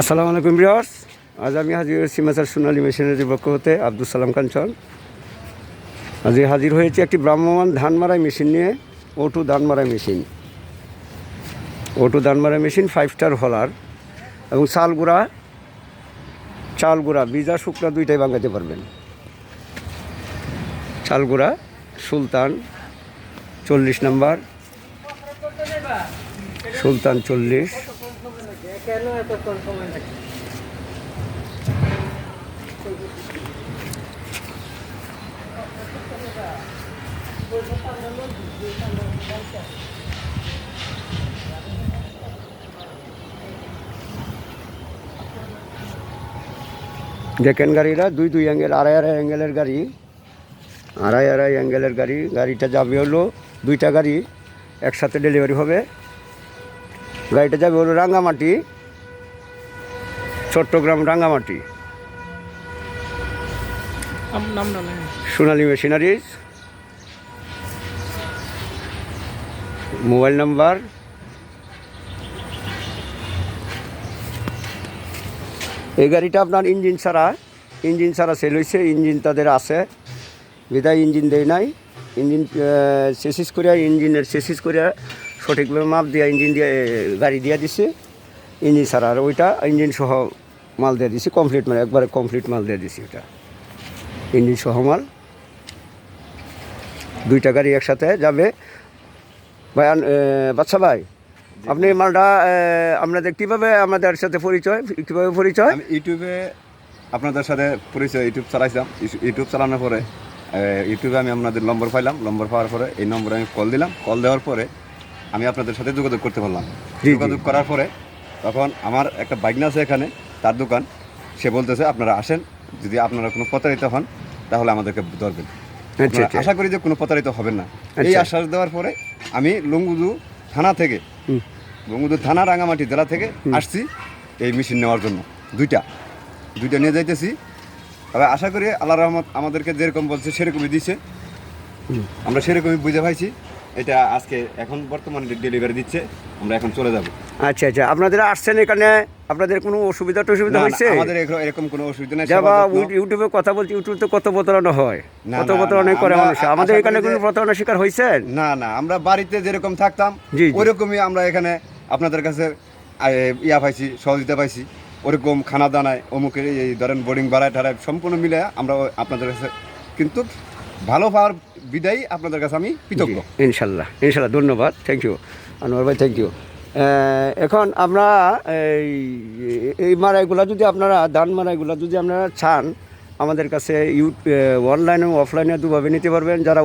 আসসালামু আলাইকুম বিয়ার্স আজ আমি হাজির হয়েছি মেসার সোনালী মেশিনারির পক্ষ হতে আব্দুল সালাম কাঞ্চন আজ হাজির হয়েছি একটি ভ্রাম্যমান ধান মারাই মেশিন নিয়ে, ওটু ধান মারাই মেশিন। ওটু ধান মারাই মেশিন ফাইভ স্টার হলার এবং চাল গুঁড়া চাল গুঁড়া বিজা, শুকনা দুইটাই বাঙাতে পারবেন। চাল গুঁড়া সুলতান চল্লিশ নাম্বার। সুলতান চল্লিশ। দেখেন গাড়িটা দুই দুই অ্যাঙ্গেল আড়াই আড়াই অ্যাঙ্গেলের গাড়ি। আড়াই আড়াই অ্যাঙ্গেলের গাড়ি গাড়িটা যাবে হলো দুইটা গাড়ি একসাথে ডেলিভারি হবে। গাড়িটা যাবে হলো Rangamati Chittagong Rangamati. Sonali machineries mobile number এই গাড়িটা আপনার ইঞ্জিন ছাড়া ইঞ্জিন ছাড়া সেল হয়েছে ইঞ্জিন তাদের আছে। বিদায় ইঞ্জিন দেয় নাই। ইঞ্জিন চেসিস করিয়া ইঞ্জিনের চেসিস করিয়া সঠিকভাবে মাপ দিয়া ইঞ্জিন দিয়ে গাড়ি দিয়ে দিছে। ইঞ্জিন ছাড়া আর ওইটা ইঞ্জিন সহ মাল দিয়ে দিছি কমপ্লিট মানে একবারে কমপ্লিট মাল দিয়ে দিছি ওটা ইঞ্জিন সহ মাল। দুইটা গাড়ি একসাথে যাবে। ভাই বাচ্চা ভাই আপনি মালটা আপনাদের কীভাবে আমাদের সাথে পরিচয় কীভাবে পরিচয়? ইউটিউবে আপনাদের সাথে পরিচয় ইউটিউব চালাইছিলাম। ইউটিউব চালানোর পরে ইউটিউবে আমি আপনাদের নম্বর পাইলাম নম্বর পাওয়ার পরে এই নম্বরে আমি কল দিলাম। কল দেওয়ার পরে আমি আপনাদের সাথে যোগাযোগ করতে পারলাম। যোগাযোগ করার পরে তখন আমার একটা বাইক আছে এখানে তার দোকান। সে বলতেছে আপনারা আসেন যদি আপনারা কোনো প্রতারিত হন তাহলে আমাদেরকে ধরবেন। আচ্ছা আচ্ছা। আশা করি যে কোনো প্রতারিত হবেন না। এই আচ্ছা। আশ্বাস দেওয়ার পরে আমি লঙ্গুদু থানা থেকে। লঙ্গুদু থানা রাঙামাটি জেলা থেকে আসছি এই মেশিন নেওয়ার জন্য। দুইটা। দুইটা নিয়ে যাইতেছি। তবে আশা করি আল্লাহ রহমত আমাদেরকে যেরকম বলছে সেরকমই দিছে। আমরা সেরকমই বুঝে পাইছি। এটা আজকে এখন বর্তমানে ডেলিভারি দিচ্ছে। আমরা এখন চলে যাব। আচ্ছা আচ্ছা। আপনাদের আসছেন এখানে আপনাদের কোনো অসুবিধা টসুবিধা হয়েছে? আমাদের এরকম- কোনো অসুবিধা নেই। বা ইউটিউবে কথা বলছি ইউটিউবে তো কত প্রতারণা হয়। না, কত প্রতারণা করে মানুষ। আমাদের এখানে কোনো প্রতারণা শিকার হয়েছে না না আমরা বাড়িতে যেরকম থাকতাম। ওইরকমই আমরা এখানে আপনাদের কাছে ইয়া পাইছি সহযোগিতা পাইছি। ওরকম খানা দানায় অমুকের এই ধরেন বোর্ডিং ভাড়ায় টাড়ায় সম্পূর্ণ মিলে আমরা আপনাদের কাছে কিন্তু ভালো পাওয়ার বিদায়ী আপনাদের কাছে আমি কৃতজ্ঞ। ইনশাল্লাহ ইনশাল্লাহ, ধন্যবাদ থ্যাংক ইউ আনোয়ার ভাই থ্যাংক ইউ এখন আমরা এই এই মারাইগুলো যদি আপনারা ধান মারাইগুলো যদি আপনারা চান, আমাদের কাছে ইউ অনলাইন অফলাইনে দুভাবে নিতে পারবেন। যারা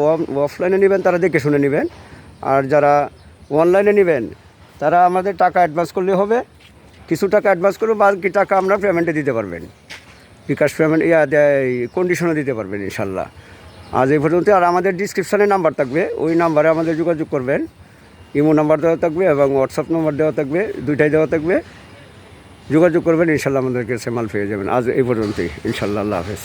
অফলাইনে নেবেন, তারা দেখে শুনে নেবেন। আর যারা অনলাইনে নেবেন, তারা আমাদের টাকা অ্যাডভান্স করলে হবে। কিছু টাকা অ্যাডভান্স করব বাকি টাকা আমরা পেমেন্টে দিতে পারবেন। বিকাশ পেমেন্ট ইয়া কন্ডিশনে দিতে পারবেন ইনশাল্লাহ আজ এই পর্যন্ত, আর আমাদের ডিসক্রিপশানে নাম্বার থাকবে। ওই নাম্বারে আমাদের যোগাযোগ করবেন। ইমো নাম্বার দেওয়া থাকবে এবং হোয়াটসঅ্যাপ নাম্বার দেওয়া থাকবে, দুইটাই দেওয়া থাকবে। যোগাযোগ করবেন ইনশাল্লাহ আমাদের কাছে মাল পেয়ে যাবেন। আজ এই পর্যন্তই ইনশাল্লাহ আল্লাহ হাফেজ।